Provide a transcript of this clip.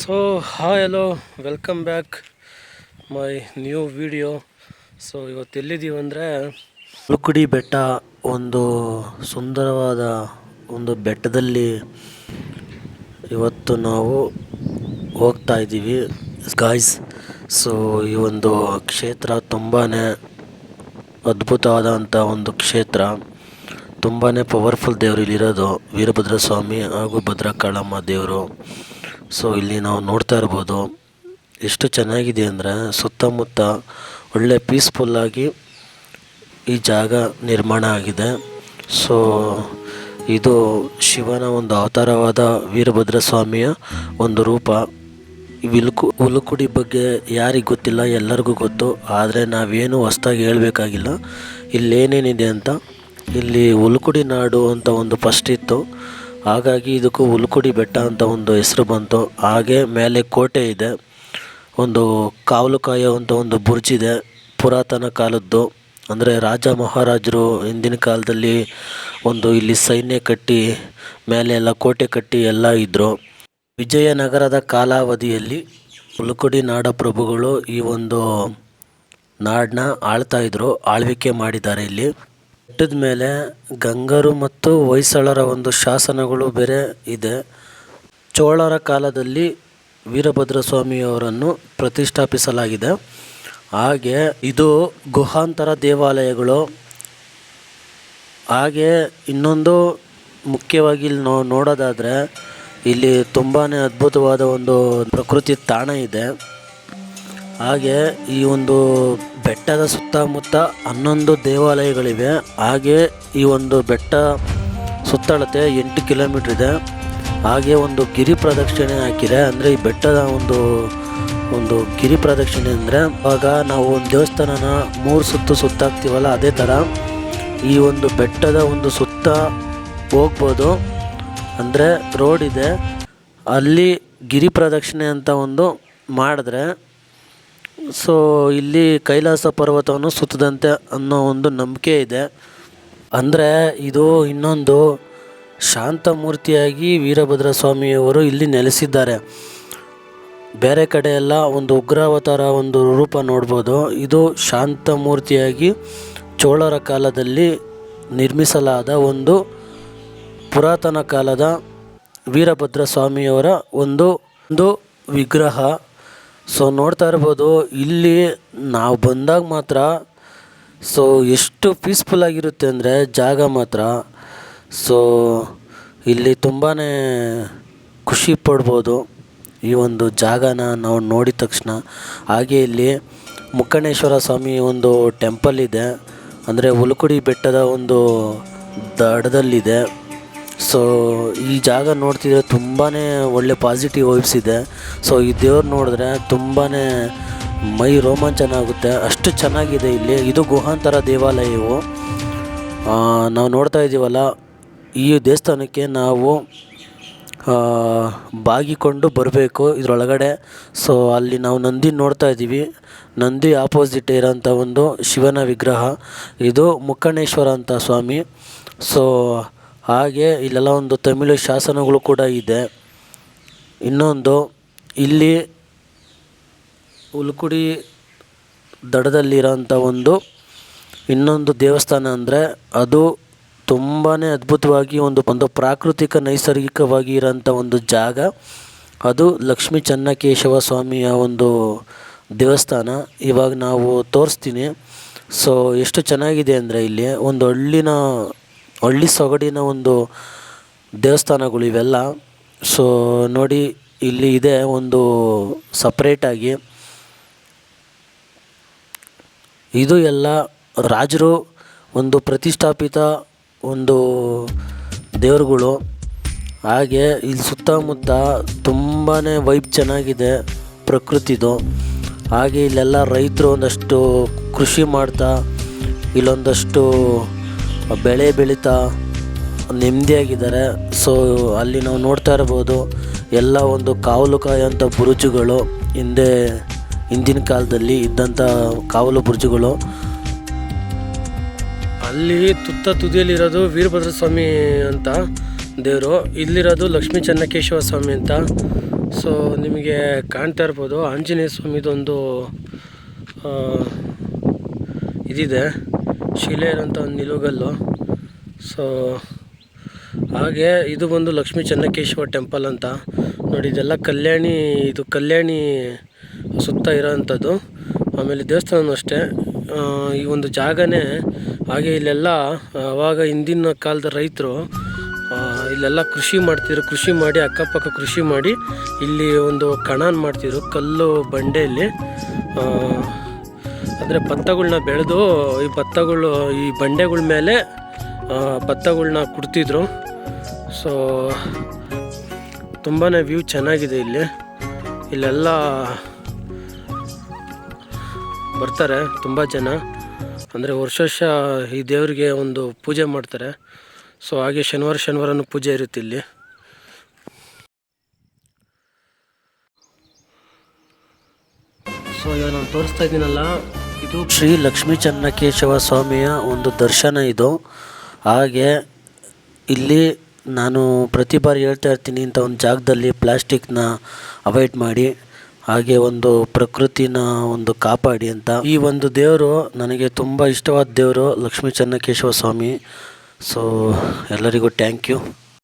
So hi hello welcome back my new video so ಇವತ್ತು ಎಲ್ಲಿದ್ದೀವಿ ಅಂದರೆ ಉಳುಕುಡಿ ಬೆಟ್ಟ ಒಂದು ಸುಂದರವಾದ ಒಂದು ಬೆಟ್ಟದಲ್ಲಿ ಇವತ್ತು ನಾವು ಹೋಗ್ತಾ ಇದ್ದೀವಿ. ಗಾಯ್ಸ್ ಸೊ ಈ ಒಂದು ಕ್ಷೇತ್ರ ತುಂಬಾ ಅದ್ಭುತವಾದಂಥ ಒಂದು ಕ್ಷೇತ್ರ. ತುಂಬಾ ಪವರ್ಫುಲ್ ದೇವರು ಇಲ್ಲಿರೋದು. ವೀರಭದ್ರ ಸ್ವಾಮಿ ಹಾಗೂ ಭದ್ರಕಾಳಮ್ಮ ದೇವರು. ಸೊ ಇಲ್ಲಿ ನಾವು ನೋಡ್ತಾ ಇರ್ಬೋದು ಎಷ್ಟು ಚೆನ್ನಾಗಿದೆ ಅಂದರೆ ಸುತ್ತಮುತ್ತ ಒಳ್ಳೆ ಪೀಸ್ಫುಲ್ಲಾಗಿ ಈ ಜಾಗ ನಿರ್ಮಾಣ ಆಗಿದೆ. ಸೊ ಇದು ಶಿವನ ಒಂದು ಅವತಾರವಾದ ವೀರಭದ್ರ ಸ್ವಾಮಿಯ ಒಂದು ರೂಪ. ವಿಲ್ಕು ಉಲುಕುಡಿ ಬಗ್ಗೆ ಯಾರಿಗೆ ಗೊತ್ತಿಲ್ಲ, ಎಲ್ಲರಿಗೂ ಗೊತ್ತು, ಆದರೆ ನಾವೇನು ಹೊಸ್ದಾಗಿ ಹೇಳಬೇಕಾಗಿಲ್ಲ. ಇಲ್ಲೇನೇನಿದೆ ಅಂತ, ಇಲ್ಲಿ ಉಲುಕುಡಿ ನಾಡು ಅಂತ ಒಂದು ಫಸ್ಟ್ ಇತ್ತು. ಹಾಗಾಗಿ ಇದಕ್ಕೂ ಹುಲ್ಕುಡಿ ಬೆಟ್ಟ ಅಂತ ಒಂದು ಹೆಸರು ಬಂತು. ಹಾಗೆ ಮೇಲೆ ಕೋಟೆ ಇದೆ. ಒಂದು ಕಾವಲು ಕಾಯುವಂಥ ಒಂದು ಬುರ್ಜ್ ಇದೆ. ಪುರಾತನ ಕಾಲದ್ದು. ಅಂದರೆ ರಾಜ ಮಹಾರಾಜರು ಹಿಂದಿನ ಕಾಲದಲ್ಲಿ ಒಂದು ಇಲ್ಲಿ ಸೈನ್ಯ ಕಟ್ಟಿ, ಮೇಲೆ ಎಲ್ಲ ಕೋಟೆ ಕಟ್ಟಿ ಎಲ್ಲ ಇದ್ದರು ವಿಜಯನಗರದ ಕಾಲಾವಧಿಯಲ್ಲಿ ನಾಡ ನಾಡಪ್ರಭುಗಳು ಈ ಒಂದು ನಾಡನ್ನ ಆಳ್ತಾ ಇದ್ದರು ಆಳ್ವಿಕೆ ಮಾಡಿದ್ದಾರೆ ಇಲ್ಲಿ. ಬೆಟ್ಟದ ಮೇಲೆ ಗಂಗರು ಮತ್ತು ಹೊಯ್ಸಳರ ಒಂದು ಶಾಸನಗಳು ಬೇರೆ ಇದೆ. ಚೋಳರ ಕಾಲದಲ್ಲಿ ವೀರಭದ್ರ ಸ್ವಾಮಿಯವರನ್ನು ಪ್ರತಿಷ್ಠಾಪಿಸಲಾಗಿದೆ. ಹಾಗೆ ಇದು ಗುಹಾಂತರ ದೇವಾಲಯಗಳು. ಹಾಗೆ ಇನ್ನೊಂದು ಮುಖ್ಯವಾಗಿ ಇಲ್ಲಿ ನೋ, ನೋಡೋದಾದರೆ ಇಲ್ಲಿ ತುಂಬಾ ಅದ್ಭುತವಾದ ಒಂದು ಪ್ರಕೃತಿ ತಾಣ ಇದೆ. ಹಾಗೆ ಈ ಒಂದು ಬೆಟ್ಟದ ಸುತ್ತಮುತ್ತ ಹನ್ನೊಂದು ದೇವಾಲಯಗಳಿವೆ. ಹಾಗೆ ಈ ಒಂದು ಬೆಟ್ಟ ಸುತ್ತಳತೆ ಎಂಟು ಕಿಲೋಮೀಟ್ರ್ ಇದೆ. ಹಾಗೆ ಒಂದು ಗಿರಿ ಪ್ರದಕ್ಷಿಣೆ ಹಾಕಿದೆ. ಅಂದರೆ ಈ ಬೆಟ್ಟದ ಒಂದು ಒಂದು ಗಿರಿ ಪ್ರದಕ್ಷಿಣೆ ಅಂದರೆ ಆವಾಗ ನಾವು ಒಂದು ದೇವಸ್ಥಾನನ ಮೂರು ಸುತ್ತು ಸುತ್ತಾಕ್ತೀವಲ್ಲ, ಅದೇ ಥರ ಈ ಒಂದು ಬೆಟ್ಟದ ಒಂದು ಸುತ್ತ ಹೋಗ್ಬೋದು. ಅಂದರೆ ರೋಡ್ ಇದೆ. ಅಲ್ಲಿ ಗಿರಿ ಪ್ರದಕ್ಷಿಣೆ ಅಂತ ಒಂದು ಮಾಡಿದ್ರೆ ಸೊ ಇಲ್ಲಿ ಕೈಲಾಸ ಪರ್ವತವನ್ನು ಸುತ್ತದಂತೆ ಅನ್ನೋ ಒಂದು ನಂಬಿಕೆ ಇದೆ. ಅಂದರೆ ಇದು ಇನ್ನೊಂದು ಶಾಂತಮೂರ್ತಿಯಾಗಿ ವೀರಭದ್ರ ಸ್ವಾಮಿಯವರು ಇಲ್ಲಿ ನೆಲೆಸಿದ್ದಾರೆ. ಬೇರೆ ಕಡೆ ಎಲ್ಲ ಒಂದು ಉಗ್ರಾವತಾರ ಒಂದು ರೂಪ ನೋಡ್ಬೋದು. ಇದು ಶಾಂತಮೂರ್ತಿಯಾಗಿ ಚೋಳರ ಕಾಲದಲ್ಲಿ ನಿರ್ಮಿಸಲಾದ ಒಂದು ಪುರಾತನ ಕಾಲದ ವೀರಭದ್ರ ಸ್ವಾಮಿಯವರ ಒಂದು ಒಂದು ವಿಗ್ರಹ. ಸೊ ನೋಡ್ತಾ ಇರ್ಬೋದು, ಇಲ್ಲಿ ನಾವು ಬಂದಾಗ ಮಾತ್ರ ಸೊ ಎಷ್ಟು ಪೀಸ್ಫುಲ್ ಆಗಿರುತ್ತೆ ಅಂದರೆ ಜಾಗ ಮಾತ್ರ. ಸೊ ಇಲ್ಲಿ ತುಂಬಾ ಖುಷಿ ಪಡ್ಬೋದು ಈ ಒಂದು ಜಾಗನ ನಾವು ನೋಡಿದ ತಕ್ಷಣ. ಹಾಗೆ ಇಲ್ಲಿ ಮುಕ್ಕಣೇಶ್ವರ ಸ್ವಾಮಿ ಒಂದು ಟೆಂಪಲ್ ಇದೆ. ಅಂದರೆ ಉಲುಕುಡಿ ಬೆಟ್ಟದ ಒಂದು ದಡದಲ್ಲಿದೆ. ಸೊ ಈ ಜಾಗ ನೋಡ್ತಿದ್ರೆ ತುಂಬಾ ಒಳ್ಳೆ ಪಾಸಿಟಿವ್ ವೈಬ್ಸ್ ಇದೆ. ಸೊ ಈ ದೇವ್ರು ನೋಡಿದ್ರೆ ತುಂಬಾ ಮೈ ರೋಮಾಂಚನ ಆಗುತ್ತೆ. ಅಷ್ಟು ಚೆನ್ನಾಗಿದೆ ಇಲ್ಲಿ. ಇದು ಗುಹಾಂತರ ದೇವಾಲಯ ಇವು ನಾವು ನೋಡ್ತಾ ಇದ್ದೀವಲ್ಲ, ಈ ದೇವಸ್ಥಾನಕ್ಕೆ ನಾವು ಬಾಗಿಕೊಂಡು ಬರಬೇಕು ಇದರೊಳಗಡೆ. ಸೊ ಅಲ್ಲಿ ನಾವು ನಂದಿ ನೋಡ್ತಾ ಇದ್ದೀವಿ. ನಂದಿ ಆಪೋಸಿಟ್ ಇರೋಂಥ ಒಂದು ಶಿವನ ವಿಗ್ರಹ. ಇದು ಮುಕ್ಕಣೇಶ್ವರ ಅಂತ ಸ್ವಾಮಿ. ಸೊ ಹಾಗೆ ಇಲ್ಲೆಲ್ಲ ಒಂದು ತಮಿಳು ಶಾಸನಗಳು ಕೂಡ ಇದೆ. ಇನ್ನೊಂದು ಇಲ್ಲಿ ಉಲ್ಕುಡಿ ದಡದಲ್ಲಿರೋಂಥ ಒಂದು ಇನ್ನೊಂದು ದೇವಸ್ಥಾನ ಅಂದರೆ ಅದು ತುಂಬಾ ಅದ್ಭುತವಾಗಿ ಒಂದು ಒಂದು ಪ್ರಾಕೃತಿಕ ನೈಸರ್ಗಿಕವಾಗಿ ಇರೋಂಥ ಒಂದು ಜಾಗ. ಅದು ಲಕ್ಷ್ಮೀ ಚನ್ನಕೇಶವ ಸ್ವಾಮಿಯ ಒಂದು ದೇವಸ್ಥಾನ. ಇವಾಗ ನಾವು ತೋರಿಸ್ತೀನಿ. ಸೊ ಎಷ್ಟು ಚೆನ್ನಾಗಿದೆ ಅಂದರೆ ಇಲ್ಲಿ ಒಂದು ಹಳ್ಳಿನ ಹಳ್ಳಿ ಸೊಗಡಿನ ಒಂದು ದೇವಸ್ಥಾನಗಳು ಇವೆಲ್ಲ. ಸೊ ನೋಡಿ, ಇಲ್ಲಿ ಇದೆ ಒಂದು ಸಪ್ರೇಟಾಗಿ ಇದು ಎಲ್ಲ ರಾಜರು ಒಂದು ಪ್ರತಿಷ್ಠಾಪಿತ ಒಂದು ದೇವರುಗಳು. ಹಾಗೆ ಇಲ್ಲಿ ಸುತ್ತಮುತ್ತ ತುಂಬಾ ವೈಬ್ ಚೆನ್ನಾಗಿದೆ ಪ್ರಕೃತಿದು. ಹಾಗೆ ಇಲ್ಲೆಲ್ಲ ರೈತರು ಒಂದಷ್ಟು ಕೃಷಿ ಮಾಡ್ತಾ, ಇಲ್ಲೊಂದಷ್ಟು ಬೆಳೆ ಬೆಳೀತಾ ನೆಮ್ಮದಿಯಾಗಿದ್ದಾರೆ. ಸೊ ಅಲ್ಲಿ ನಾವು ನೋಡ್ತಾ ಇರ್ಬೋದು, ಎಲ್ಲ ಒಂದು ಕಾವಲು ಕಾಯೋಂಥ ಬುರುಜುಗಳು ಹಿಂದೆ, ಹಿಂದಿನ ಕಾಲದಲ್ಲಿ ಇದ್ದಂಥ ಕಾವಲು ಬುರುಜುಗಳು. ಅಲ್ಲಿ ತುತ್ತ ತುದಿಯಲ್ಲಿರೋದು ವೀರಭದ್ರ ಸ್ವಾಮಿ ಅಂತ ದೇವರು. ಇಲ್ಲಿರೋದು ಲಕ್ಷ್ಮೀ ಚೆನ್ನಕೇಶವ ಸ್ವಾಮಿ ಅಂತ. ಸೊ ನಿಮಗೆ ಕಾಣ್ತಾ ಇರ್ಬೋದು, ಆಂಜನೇಯ ಸ್ವಾಮಿದೊಂದು ಇದಿದೆ. ಶಿಲೆ ಇರುವಂಥ ಒಂದು ನಿಲುಗಲ್ಲು. ಸೊ ಹಾಗೆ ಇದು ಬಂದು ಲಕ್ಷ್ಮೀ ಚೆನ್ನಕೇಶವ ಟೆಂಪಲ್ ಅಂತ. ನೋಡಿ, ಇದೆಲ್ಲ ಕಲ್ಯಾಣಿ, ಇದು ಕಲ್ಯಾಣಿ ಸುತ್ತ ಇರೋವಂಥದ್ದು ಆಮೇಲೆ ದೇವಸ್ಥಾನವೂ ಅಷ್ಟೇ. ಈ ಒಂದು ಜಾಗನೇ, ಹಾಗೆ ಇಲ್ಲೆಲ್ಲ ಆವಾಗ ಹಿಂದಿನ ಕಾಲದ ರೈತರು ಇಲ್ಲೆಲ್ಲ ಕೃಷಿ ಮಾಡ್ತಿದ್ರು. ಕೃಷಿ ಮಾಡಿ, ಅಕ್ಕಪಕ್ಕ ಕೃಷಿ ಮಾಡಿ, ಇಲ್ಲಿ ಒಂದು ಕಣಾನ್ ಮಾಡ್ತಿದ್ರು. ಕಲ್ಲು ಬಂಡೆಯಲ್ಲಿ. ಅಂದರೆ ಭತ್ತಗಳನ್ನ ಬೆಳೆದು ಈ ಭತ್ತಗಳು, ಈ ಬಂಡೆಗಳ ಮೇಲೆ ಭತ್ತಗಳನ್ನ ಕೊಡ್ತಿದ್ರು. ಸೊ ತುಂಬಾ ವ್ಯೂ ಚೆನ್ನಾಗಿದೆ ಇಲ್ಲಿ. ಇಲ್ಲೆಲ್ಲ ಬರ್ತಾರೆ ತುಂಬ ಜನ. ಅಂದರೆ ವರ್ಷ ವರ್ಷ ಈ ದೇವರಿಗೆ ಒಂದು ಪೂಜೆ ಮಾಡ್ತಾರೆ. ಸೊ ಹಾಗೆ ಶನಿವಾರ, ಶನಿವಾರನೂ ಪೂಜೆ ಇರುತ್ತೆ ಇಲ್ಲಿ. ಸೊ, ಇವಾಗ ನಾನು ತೋರಿಸ್ತಾ ಇದ್ದೀನಲ್ಲ, ಇದು ಶ್ರೀ ಲಕ್ಷ್ಮೀ ಚನ್ನಕೇಶವ ಸ್ವಾಮಿಯ ಒಂದು ದರ್ಶನ ಇದು. ಹಾಗೆ ಇಲ್ಲಿ ನಾನು ಪ್ರತಿ ಬಾರಿ ಹೇಳ್ತಾ ಇರ್ತೀನಿ ಇಂಥ ಒಂದು ಜಾಗದಲ್ಲಿ ಪ್ಲಾಸ್ಟಿಕ್ನ ಅವಾಯ್ಡ್ ಮಾಡಿ, ಹಾಗೆ ಒಂದು ಪ್ರಕೃತಿನ ಒಂದು ಕಾಪಾಡಿ ಅಂತ. ಈ ಒಂದು ದೇವರು ನನಗೆ ತುಂಬ ಇಷ್ಟವಾದ ದೇವರು ಲಕ್ಷ್ಮೀ ಚನ್ನಕೇಶವ ಸ್ವಾಮಿ ಸೊ, ಎಲ್ಲರಿಗೂ ಥ್ಯಾಂಕ್ ಯು